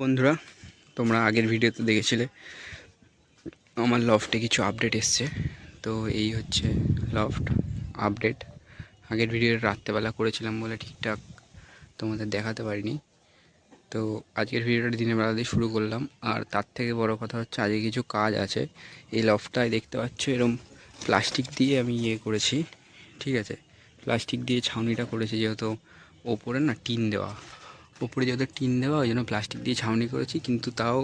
বন্ধুরা, তোমরা আগের ভিডিওতে দেখেছিলে আমার লফটে কিছু আপডেট এসছে। তো এই হচ্ছে লফট আপডেট আগের ভিডিও রাত্রেবেলা করেছিলাম বলে ঠিকঠাক তোমাদের দেখাতে পারিনি। তো আজকের ভিডিওটা দিনের বেলা দিয়ে শুরু করলাম। আর তার থেকে বড় কথা হচ্ছে, আজকে কিছু কাজ আছে। এই লফটায় দেখতে পাচ্ছ, এরম প্লাস্টিক দিয়ে আমি ইয়ে করেছি। ঠিক আছে? প্লাস্টিক দিয়ে ছাউনিটা করেছি, যেহেতু ওপরে না টিন দেওয়া। ওপরে যেহেতু টিন দেওয়া, ওই জন্য প্লাস্টিক দিয়ে ছাউনি করেছি, কিন্তু তাও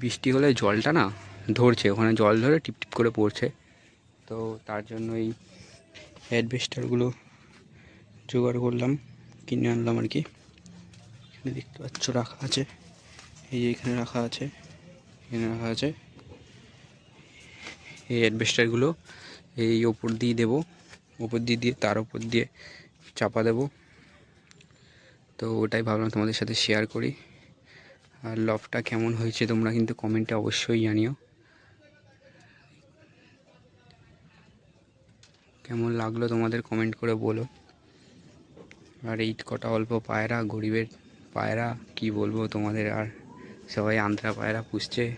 বৃষ্টি হলে জলটা না ধরছে, ওখানে জল ধরে টিপ টিপ করে পড়ছে। তো তার জন্য এই অ্যাডভেস্টারগুলো জোগাড় করলাম, কিনে আনলাম আর কি। এখানে দেখতে পাচ্ছ রাখা আছে, এই যে এখানে রাখা আছে, এখানে রাখা আছে। এই অ্যাডভেস্টারগুলো এই ওপর দিয়ে দেবো, ওপর দিয়ে দিয়ে, তার ওপর দিয়ে চাপা দেবো। তো ওটাই ভাবলাম তোমাদের সাথে শেয়ার করি। আর লফটা কেমন হয়েছে তোমরা কিন্তু কমেন্টে অবশ্যই জানিও। কেমন লাগল তোমাদের কমেন্ট করে বলো। আর এই কটা অল্প পায়রা, গরিবের পায়রা, কি বলব তোমাদের আর? সবাই আন্ধ্রা পায়রা পুষছে।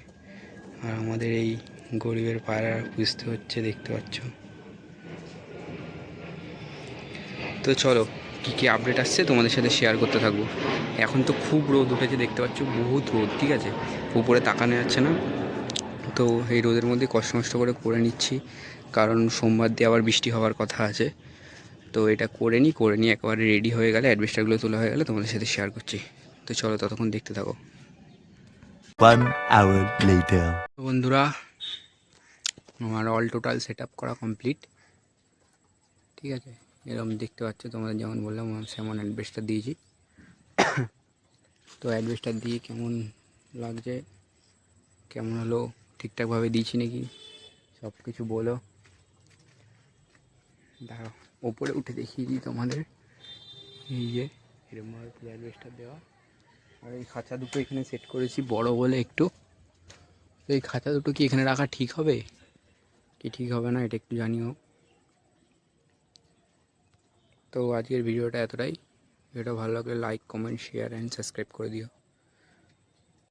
আর আমাদের এই গরিবের পায়রা পুষতে হচ্ছে, দেখতে পাচ্ছ। তো চলো কী কী আপডেট আসছে তোমাদের সাথে শেয়ার করতে থাকব। এখন তো খুব রোদ উঠেছে দেখতে পাচ্ছ বহুত রোদ ঠিক আছে? উপরে তাকানো যাচ্ছে না। তো এই রোদের মধ্যে কষ্ট মষ্ট করে করে নিচ্ছি কারণ সোমবার দিয়ে আবার বৃষ্টি হওয়ার কথা আছে। তো এটা করে নিই করে নিই একেবারে রেডি হয়ে গেলে অ্যাডভেস্টারগুলো তোলা হয়ে গেলে তোমাদের সাথে শেয়ার করছি। তো চলো ততক্ষণ দেখতে থাকো. বন্ধুরা আমার অল টোটাল সেট আপ করা কমপ্লিট ঠিক আছে? এরকম দেখতে পাচ্ছ তোমাদের যেমন বললাম সেমন অ্যাডভেস্টার দিয়েছি। তো অ্যাডভেস্টার দিয়ে কেমন লাগছে? কেমন হলো? ঠিকঠাকভাবে দিয়েছি নাকি? সব কিছু বলো। দাঁড়াও, ওপরে উঠে দেখিয়ে দিই তোমাদের। এই যে এরকমভাবে পুরো অ্যাডভেস্টার দেওয়া। আর এই খাঁচা দুটো এখানে সেট করেছি বড় বলে একটু। তো এই খাঁচা দুটো কি এখানে রাখা ঠিক হবে? কি ঠিক হবে না, এটা একটু জানিও। তো আজকের ভিডিওটা এতটাই। ভিডিওটা ভালো লাগলে like comment share and subscribe করে দিও।